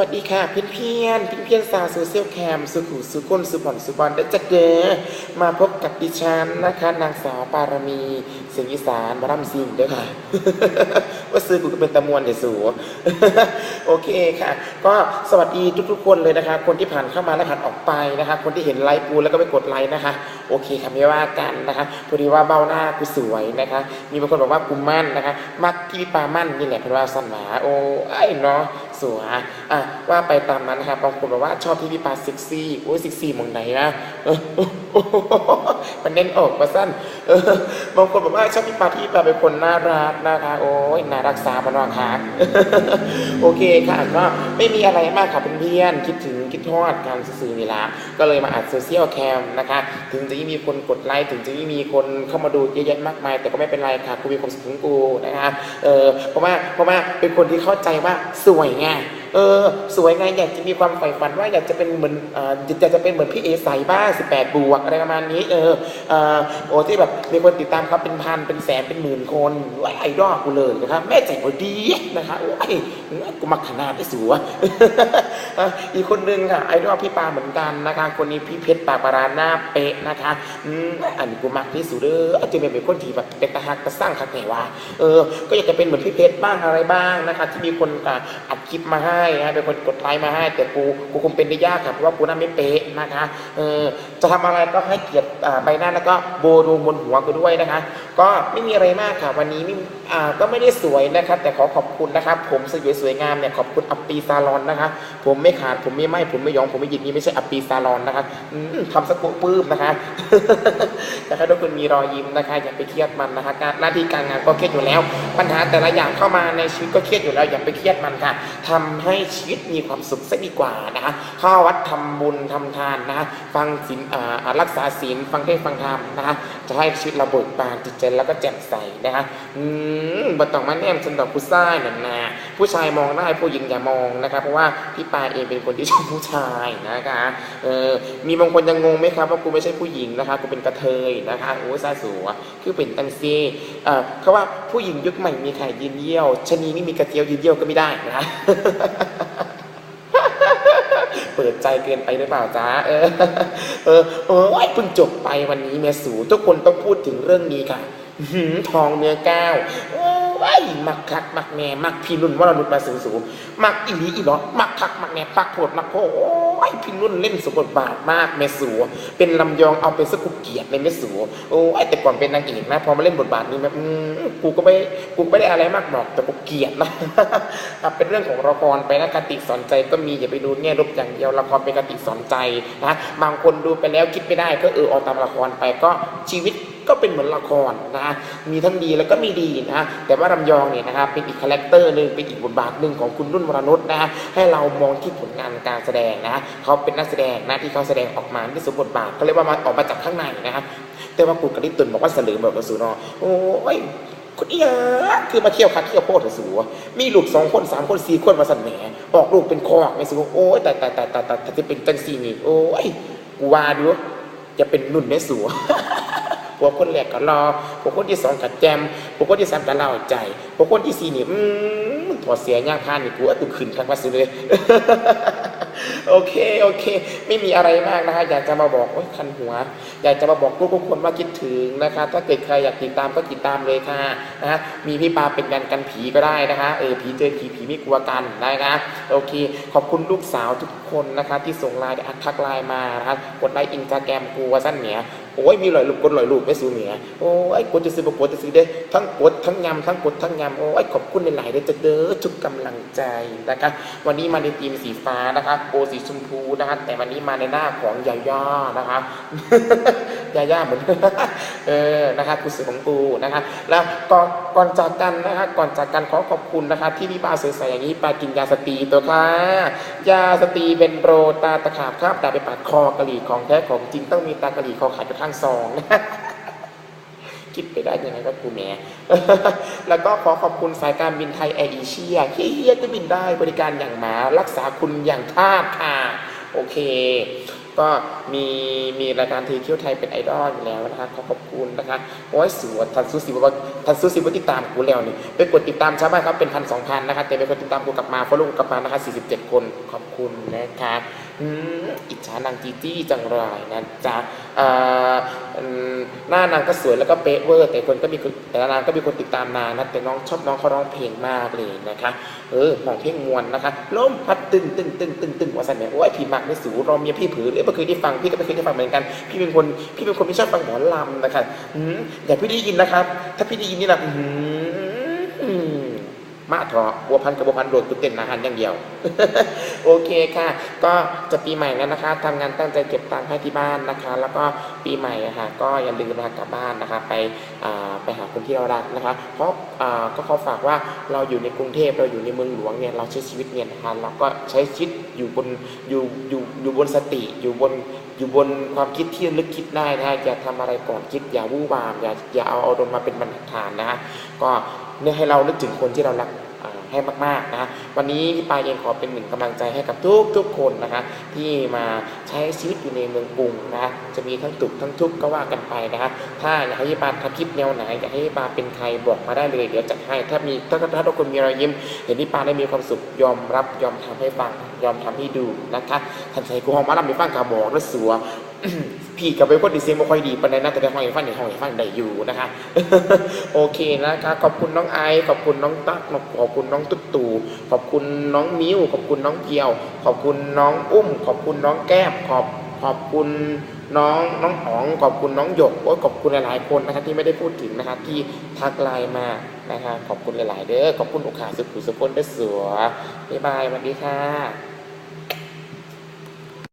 วัสดีค่ะเพื่อนเพื่อนเพื่อนๆสาวโซเชียลแคมสุขุสุกุลสุบอนสุบอนได้จัดเดอมาพบกับดิฉันนะคะ นางสาวปารมีเสียงอีสานมาร่ำซิงเด้อค่ะ ว่าซื้อกูก็เป็นตะมวนเดี๋ยวสูโอเคค่ะ ก็สวัสดีทุกๆคนเลยนะคะ คนที่ผ่านเข้ามาและผ่านออกไปนะคะ คนที่เห็นไลฟ์กูแล้วก็ไปกดไลค์นะคะโอเคค่ะไม่ว่ากันนะคะพอดีว่าเบ้าหน้ากูสวยนะคะ มีบางคนบอกว่ากูมั่นนะคะ มักที่พี่ปามั่นนี่แหละเพราะว่าสันหมาโอ้ไอ้เนาะสวยอะว่าไปตามนั้นนะคะบางคนบอกว่าชอบที่พี่ปาเซ็กซี่โอ้เซ็กซี่มองไหนนะ มันเน้นออกมาสั้นเออบางคนบอกว่าชอบพี่ปาที่ปาเป็นคนน่ารักนะคะโอ้ยน่ารักษามันว่าค่ะโอเคค่ะก็ไม่มีอะไรมากค่ะเพื่อนๆคิดถึงคิดทอดการสื่อนี่ละก็เลยมาอัดโซเชียลแคมนะคะ ถึงจะมีคนกดไลค์ถึงจะม่มีคนเข้ามาดูเยอะแยะมากมาย แต่ก็ไม่เป็นไรค่ะกูมีความสุขของกูนะคะเออเพราะว่าเพราะว่าเป็นคนที่เข้าใจว่าสวยไง เออสวยไงอยากจะมีความใฝ่ฝันว่าอยากจะเป็นเหมือนออยากจะเป็นเหมือนพี่เอสายบ้า18 บวกอะไรประมาณนี้เอออโอ้ที่แบบมีคนติดตามเขาเป็นพันเป็นแสนเป็นหมื่นคนว้ายไอดอลกูเลยนะครับแม่ใจพอดีนะคะโอ้ยกูมักขนาดได้สวยอีกคนนึงค่ะไอดอลพี่ปาเหมือนกันนะคะคนนี้พี่เพชรปากปาราหน้าเป๊ะนะคะอืมอันนี้กูมักที่สุดเด้อจะเป็นเป็นคนที่แบบเป็นตาหักตาสร้างคักแหนว่าเออก็อยากจะเป็นเหมือนพี่เพชรบ้างอะไรบ้างนะคะ ที่มีคนอัดคลิปมาให้นะเป็นคนกดไลค์มาให้ แต่กูกูคงเป็นได้ยากค่ะเพราะว่ากูหน้าไม่เป๊ะนะคะเออจะทำอะไรก็ให้เกียรติใบหน้าแล้วก็โบดวงบนหัวกูด้วยนะคะ ก็ไม่มีอะไรมากค่ะ วันนี้ไม่อ่าก็ไม่ได้สวยนะครับแต่ขอขอบคุณนะครับ ผมสวยสวยงามเนี่ยขอบคุณอัปปีซาลอนนะคะผมไม่ขาดผมไม่ไหมผมไม่ยองผมไม่หยิกนี่ไม่ใช่อัปปีซาลอนนะคะทำสกุลปื้มนะคะนะคะทุกคนมีรอยยิ้มนะคะอย่าไปเครียดมันนะคะการหน้าที่การงานก็เครียดอยู่แล้ว ปัญหาแต่ละอย่างเข้ามาในชีวิตก็เครียดอยู่แล้วอย่าไปเครียดมันค่ะทำให้ให้ชีวิตมีความสุขซะดีกว่านะคะเข้าวัดทำบุญทำทานนะคะฟังศีลอ่ารักษาศีลฟังเทศฟังธรรมนะคะจะให้ชีวิตเราเบิกบานจิตใจแล้วก็แจ่มใสนะคะอืมบัต้องมาแนมฉันดอกผู้ชายนั่นนะผู้ชายมองได้ผู้หญิงอย่ามองนะคะเพราะว่าพี่ปาเองเป็นคนที่ชอบผู้ชายนะคะเออมีบางคนยังงงไหมครับว่ากูไม่ใช่ผู้หญิงนะคะกูเป็นกระเทยนะคะโอ้ซาสูอะคือเป็นตังซีเอ่อเขาว่าผู้หญิงยุคใหม่มีไข่ยืนเยี่ยวชนีนี่มีกระเจียวยืนเยี่ยวก็ไม่ได้นะ เปิดใจเกินไปหรือเปล่าจ๊ะเออเออโอ้ยเพิ่งจบไปวันนี้แม่สูทุกคนต้องพูดถึงเรื่องนี้ค่ะหือทองเนื้อก้าวโอ้ยมักคักมักแม่มักพี่นุ่นวรนุชมาสูงสูงมักอีหลีอีหลอมักคักมักแม่ปักโผดมักโผ ยพี่นุ่นเล่นสมบทบาทมากแม่สูเป็นลำยองเอาเป็นสกุเกียรติในแม่สูโอ้ยแต่ก่อนเป็นนางเอกนะพอมาเล่นบทบาทนี้แบบกูก็ไม่กูไม่ได้อะไรมากหรอกแต่กูเกียดนะอะเป็นเรื่องของละครไปนะคติสอนใจก็มีอย่าไปดูแง่ยลบอย่างเดียวละครเป็นคติสอนใจนะบางคนดูไปแล้วคิดไม่ได้ก็เออเอาตามละครไปก็ชีวิต ก็เป็นเหมือนละครนะมีทั้งดีแล้วก็มีดีนะแต่ว่าลำยองเนี่ยนะครับเป็นอีกคาแรคเตอร์หนึ่งเป็นอีกบทบาทหนึ่งของคุณรุ่นวรนุชนะให้เรามองที่ผลงานการแสดงนะเขาเป็นนักแสดงนะที่เขาแสดงออกมาที่สมบทบาทก็เรียกว่ามาออกมาจากข้างในนะครับแต่ว่าคุณกระดิตุนบอกว่าเสลือแบบสุนอโอ้ยคนเอียคือมาเที่ยวคัดเที่ยวโพดเถอะสูมีลูกสองคนสามคนสี่คนมาสั่นแหมออกลูกเป็นคอกไม่สูโอ้ยแต่แต่แต่แต่แต่แต่จะเป็นจังซีนี่โอ้ยกูว่าดูจะเป็นนุ่นแม่สู พวกคนแรกก็รอพวกคนที่สองกัดแจมพวกคนที่สามก็เล่าใจพวกคนที่สี่นี่อืมถอดเสียย่างพานนี่กูว่าตุขึ้นข้างว่าสิเลย โอเคโอเค ไม่มีอะไรมากนะคะอยากจะมาบอกโอ้ยคันหัว อยากจะมาบอกทุกคนว่าคิดถึงนะคะ ถ้าเกิดใครอยากติดตามก็ติดตามเลยค่ะนะฮะมีพี่ปาเป็นกันกันผีก็ได้นะคะเออผีเจอผีผีไม่กลัวกันนะคะโอเค ขอบคุณลูกสาวทุกคนนะคะ ที่ส่งไลน์ทักไลน์มานะคะกดไลค์อินสตาแกรมกูว่าสั้นเหนียโอ้ยมีหลายรูปกดหลายรูปไม่สูเหนียโอ้ยกดจะซื้อบกดจะซื้อได้ทั้งกดทั้งยำทั้งกดทั้งยำโอ้ยขอบคุณหลายๆเด้อจะเด้อทุกกำลังใจนะคะ วันนี้มาในทีมสีฟ้านะคะโอสีชมพูนะคะแต่วันนี้มาในหน้าของยาย่านะคะยาย่าเหมือนเออนะคะกูสื่อของกูนะคะ แล้วก่อนก่อนจากกันนะคะก่อนจากกันขอขอบคุณนะคะ ที่พี่ปาสวยๆอย่างนี้ปากินยาสตรีตัวค่ะยาสตรีเป็นโปรตาตะขาบคราบดาบไปปาดคอกะหรี่ของแท้ของจริงต้องมีตากะหรี่คอขาดอยู่ข้างซองนะ คิดไปได้ยังไงก็กูแหมแล้วก็ขอขอบคุณสายการบินไทยแอร์เอเชียที่เฮียจะบินได้บริการอย่างหมา รักษาคุณอย่างทาสค่ะ โอเค ก็มีมีรายการทีเที่ยวไทยเป็นไอดอลอยู่แล้วนะคะขอขอบคุณนะคะโอ้ยสวยทันสุสิบว่าทันสุสิบว่าติดตามกูแล้วนี่ไปกดติดตามชาวบ้านครับเป็นพันสองพันนะคะแต่ไปกดติดตามกูกลับมาฟอลโล่กลับมานะคะสี่สิบเจ็ดคนขอบคุณนะคะอืมอิจฉานางจีจี้จังเลยนะจ๊ะอ่า น้านางก็สวยแล้วก็เป๊ะเวอร์แต่คนก็มีแต่ละนางก็มีคนติดตามนางนะแต่น้องชอบน้องเขาร้องเพลงมากเลยนะคะ เออมองเพลงมวนนะคะลมพัดตึงตึงตึงตึงตึงว่าสันเนี่ยโอ้ยพี่มักไม่สูรอเมียพี่ผือหรือไม่เคยได้ฟังพี่ก็ไม่เคยได้ฟังเหมือนกัน พี่เป็นคนพี่เป็นคนไม่ชอบฟังหมอลำนะคะอืมอย่าพี่ได้ยินนะครับ ถ้าพี่ได้ยินนี่นะอืม มาเถอะบัวพันกับบัวพันโดดตุเต้นอาหารอย่างเดียว โอเคค่ะ ก็จะปีใหม่แล้วนะคะทำงานตั้งใจเก็บตังค์ให้ที่บ้านนะคะ แล้วก็ปีใหม่อะค่ะก็อย่าลืมนะคะกลับบ้านนะคะ ไปไปหาคนที่เรารักนะคะ เพราะก็ขอฝากว่าเราอยู่ในกรุงเทพเราอยู่ในเมืองหลวงเนี่ยเราใช้ชีวิตเนี่ยนะคะเราก็ใช้ชีวิตอยู่บนอยู่อยู่อยู่บนสติอยู่บนอยู่บนความคิดที่ลึกคิดได้นะฮะอย่าทำอะไรก่อนคิดอย่าวู่วามอย่าอย่าเอาอารมณ์มาเป็นบรรทัดฐานนะฮะก็ เนี่ยให้เรานึกถึงคนที่เรารักให้มากๆนะวันนี้พี่ปายเองขอเป็นหนึ่งกำลังใจให้กับทุกทุกๆคนนะคะที่มาใช้ชีวิตอยู่ในเมืองกรุงนะจะมีทั้งตุกทั้งทุกก็ว่ากันไปนะคะถ้าอยากให้พี่ปาทำคลิปแนวไหนอยากให้พี่ปาเป็นใครบอกมาได้เลยเดี๋ยวจัดให้ถ้ามีถ้าถ้าทุกคนมีรอยยิ้มเห็นพี่ปาได้มีความสุขยอมรับยอมทำให้ฟังยอมทำให้ดูนะคะท่านใส่กูหองมาลำไปฟังกาบอกและสัว พี่กับเป็นคนดีเสียงไม่ค่อยดีปานใดนะแต่ในห้องให้ฟังในห้องให้ฟังได้อยู่นะคะ โอเคนะคะ ขอบคุณน้องไอขอบคุณน้องตั๊กขอบคุณน้องตุ๊กตู่ขอบคุณน้องมิ้วขอบคุณน้องเพียว ขอบคุณน้องอุ้ม ขอบคุณน้องแก้มขอบขอบคุณน้องน้องอ๋องขอบคุณน้องหยกโอ้ขอบคุณหลายๆคนนะคะที่ไม่ได้พูดถึงนะคะที่ทักไลน์มานะคะขอบคุณหลาย ๆ เด้อขอบคุณโอกาสสุขุสุขคนได้อสัวบ๊ายบายสวัสดีค่ะ